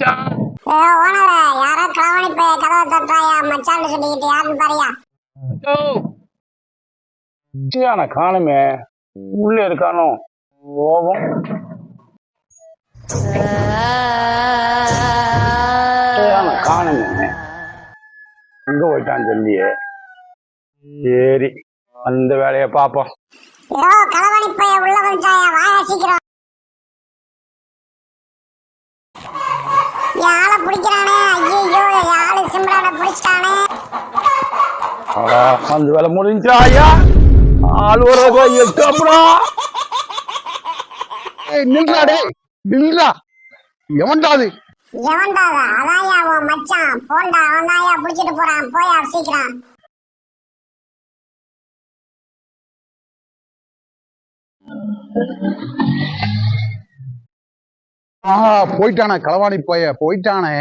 மச்சான் ஓனர யாரோ கலவணி போய் கதவை தட்டுறாயா? மச்சான்னு காணுமே. உள்ள இருக்கானோ? கோபம். காணுமே. எங்க போயிட்டான் தம்பியே சரி அந்த வேலையை பார்ப்போம். ஆளை பிடிக்கிறானே. ஐயோ ஆளு சிம்ரான பிடிச்சிட்டானே. அந்த வேலை முடிஞ்சா ஐயா? ஆள் வர்றதோ எட்டு அப்புறம் ஏய் நில்றா டேய் நில்றா. எவன்டா அது? எவன்டாதா? அதான்யா உன் மச்சான். போண்டா அவன் தான்யா பிடிச்சிட்டு போறான். போயா சீக்கிரம். ஆஹா போயிட்டானே களவாணி போய போயிட்டானே.